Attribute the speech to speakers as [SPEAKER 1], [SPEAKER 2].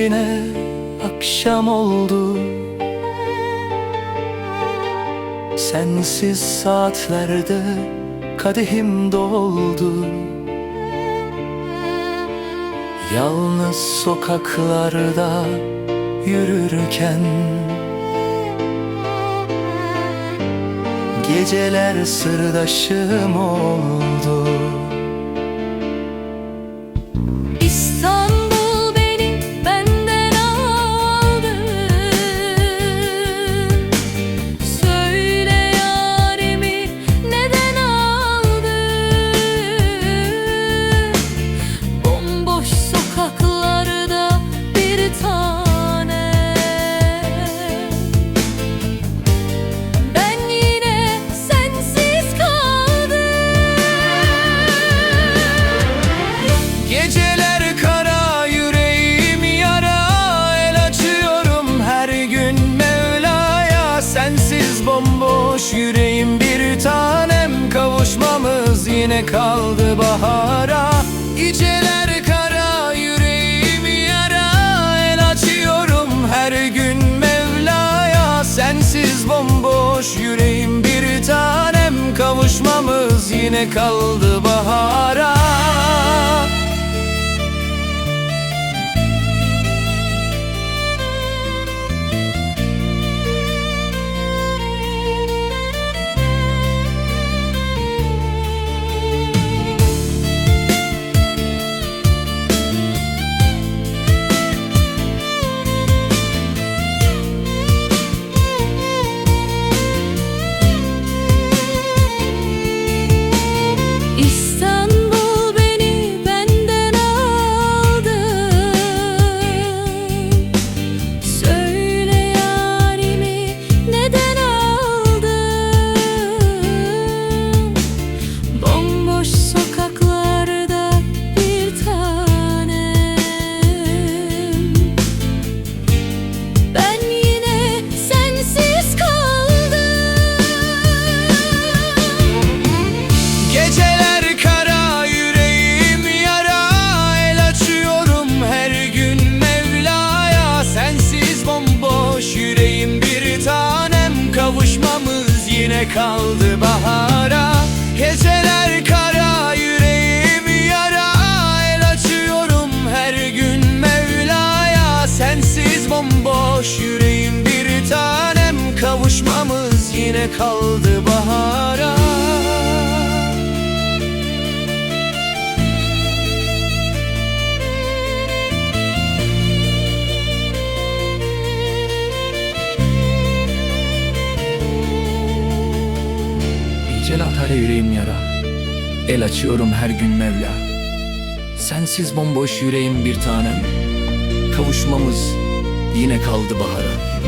[SPEAKER 1] yine akşam oldu. Sensiz saatlerde kadehim doldu. Yalnız sokaklarda yürürken Geceler sırdaşım oldu
[SPEAKER 2] Yine
[SPEAKER 1] kaldı bahara? Geceler kara yüreğim yara. El açıyorum her gün Mevla'ya. Sensiz bomboş yüreğim bir tanem. Kavuşmamız yine kaldı bahara kaldı bahara. Geceler kara yüreğim yara. El açıyorum her gün Mevla'ya. Sensiz bomboş yüreğim bir tanem. Kavuşmamız yine kaldı bahara Ecel atar yüreğim yara. El açıyorum her gün Mevla. Sensiz bomboş yüreğim bir tanem. Kavuşmamız yine kaldı bahara